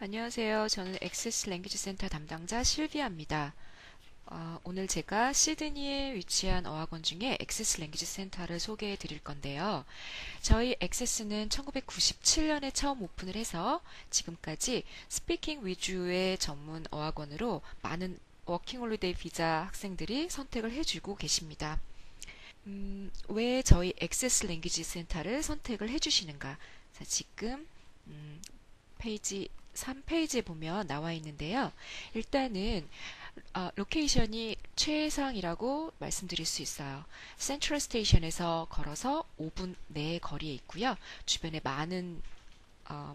안녕하세요. 저는 액세스 랭귀지 센터 담당자 실비아입니다. 어, 오늘 제가 시드니에 위치한 어학원 중에 액세스 랭귀지 센터를 소개해 드릴 건데요. 저희 액세스는 1997년에 처음 오픈을 해서 지금까지 스피킹 위주의 전문 어학원으로 많은 워킹 홀리데이 비자 학생들이 선택을 해주고 계십니다. 음, 왜 저희 액세스 랭귀지 센터를 선택을 해주시는가? 자, 지금 음, 페이지 3페이지에 보면 나와 있는데요. 일단은 어, 로케이션이 최상이라고 말씀드릴 수 있어요. 센트럴 스테이션에서 걸어서 5분 내 거리에 있고요. 주변에 많은 어,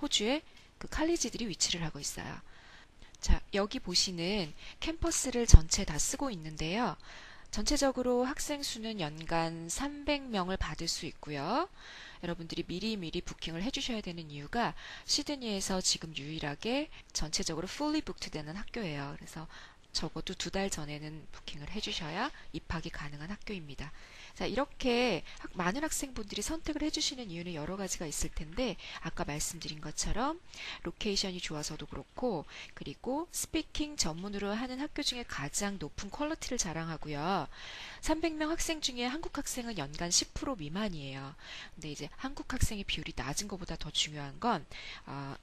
호주의 그 칼리지들이 위치를 하고 있어요. 자, 여기 보시는 캠퍼스를 전체 다 쓰고 있는데요. 전체적으로 학생 수는 연간 300명을 받을 수 있고요. 여러분들이 미리미리 부킹을 해주셔야 되는 이유가 시드니에서 지금 유일하게 전체적으로 fully booked 되는 학교예요. 그래서 적어도 두 달 전에는 부킹을 해주셔야 입학이 가능한 학교입니다. 자, 이렇게 많은 학생분들이 선택을 해주시는 이유는 여러 가지가 있을 텐데, 아까 말씀드린 것처럼 로케이션이 좋아서도 그렇고, 그리고 스피킹 전문으로 하는 학교 중에 가장 높은 퀄리티를 자랑하고요. 300명 학생 중에 한국 학생은 연간 10% 미만이에요. 근데 이제 한국 학생의 비율이 낮은 것보다 더 중요한 건, 어,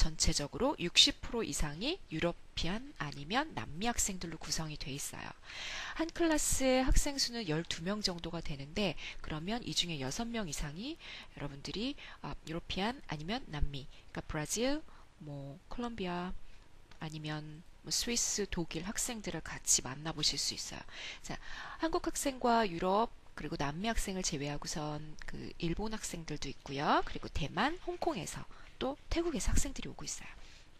전체적으로 60% 이상이 유러피안 아니면 남미 학생들로 구성이 돼 있어요. 한 클래스의 학생 수는 12명 정도가 되는데 그러면 이 중에 6명 이상이 여러분들이 어, 유러피안 아니면 남미, 그러니까 브라질, 뭐 콜롬비아 아니면 뭐 스위스, 독일 학생들을 같이 만나보실 수 있어요. 자, 한국 학생과 유럽 그리고 남미 학생을 제외하고선 그 일본 학생들도 있고요. 그리고 대만, 홍콩에서 또 태국에서 학생들이 오고 있어요.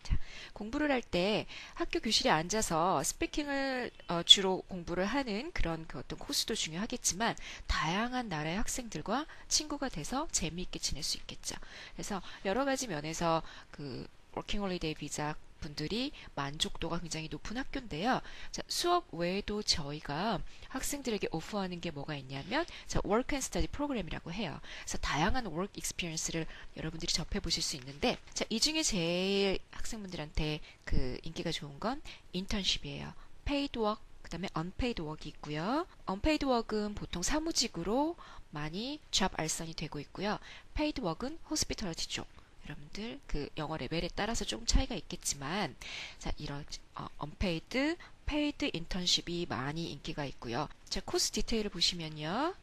자, 공부를 할 때 학교 교실에 앉아서 스피킹을 어, 주로 공부를 하는 그런 그 어떤 코스도 중요하겠지만 다양한 나라의 학생들과 친구가 돼서 재미있게 지낼 수 있겠죠. 그래서 여러 가지 면에서 그 워킹 홀리데이 비자 분들이 만족도가 굉장히 높은 학교인데요. 자, 수업 외에도 저희가 학생들에게 오프하는 게 뭐가 있냐면 자, Work and Study 프로그램이라고 해요. 그래서 다양한 work experience를 여러분들이 접해 보실 수 있는데 자, 이 중에 제일 학생분들한테 그 인기가 좋은 건 인턴십이에요. paid work 그다음에 unpaid work이 있고요. unpaid work은 보통 사무직으로 많이 잡 알선이 되고 있고요. paid work은 hospitality 쪽. 여러분들 그 영어 레벨에 따라서 조금 차이가 있겠지만 자 이런 어, 언페이드, 페이드 인턴십이 많이 인기가 있고요. 자 코스 디테일을 보시면요.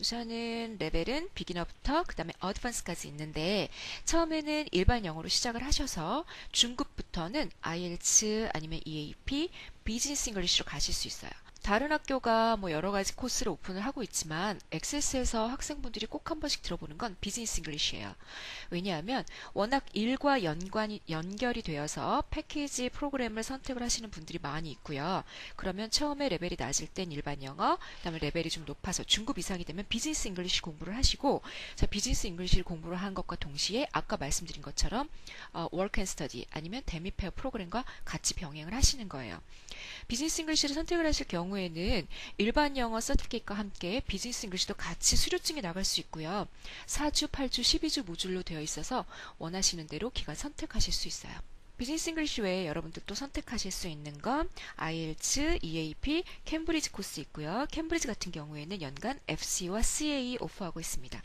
우선은 레벨은 비기너부터 그 다음에 어드밴스까지 있는데 처음에는 일반 영어로 시작을 하셔서 중급부터는 IELTS 아니면 EAP, 비즈니스 잉글리시로 가실 수 있어요. 다른 학교가 뭐 여러 가지 코스를 오픈을 하고 있지만 엑세스에서 학생분들이 꼭 한 번씩 들어보는 건 비즈니스 잉글리시예요. 왜냐하면 워낙 일과 연관이 연결이 되어서 패키지 프로그램을 선택을 하시는 분들이 많이 있고요. 그러면 처음에 레벨이 낮을 땐 일반 영어, 그다음에 레벨이 좀 높아서 중급 이상이 되면 비즈니스 잉글리시 공부를 하시고 자 비즈니스 잉글리시를 공부를 한 것과 동시에 아까 말씀드린 것처럼 어, 워크 앤 스터디 아니면 데미페어 프로그램과 같이 병행을 하시는 거예요. 비즈니스 잉글리시를 선택을 하실 경우에는 일반 영어 서티피케이트와 함께 비즈니스 잉글리시도 같이 수료증이 나갈 수 있고요. 4주, 8주, 12주 모듈로 되어 있어서 원하시는 대로 기간 선택하실 수 있어요. 비즈니스 잉글리시 외에 여러분들 또 선택하실 수 있는 건 IELTS, EAP, 캠브리지 코스 있고요. 캠브리지 같은 경우에는 연간 FC와 CA 오프하고 있습니다.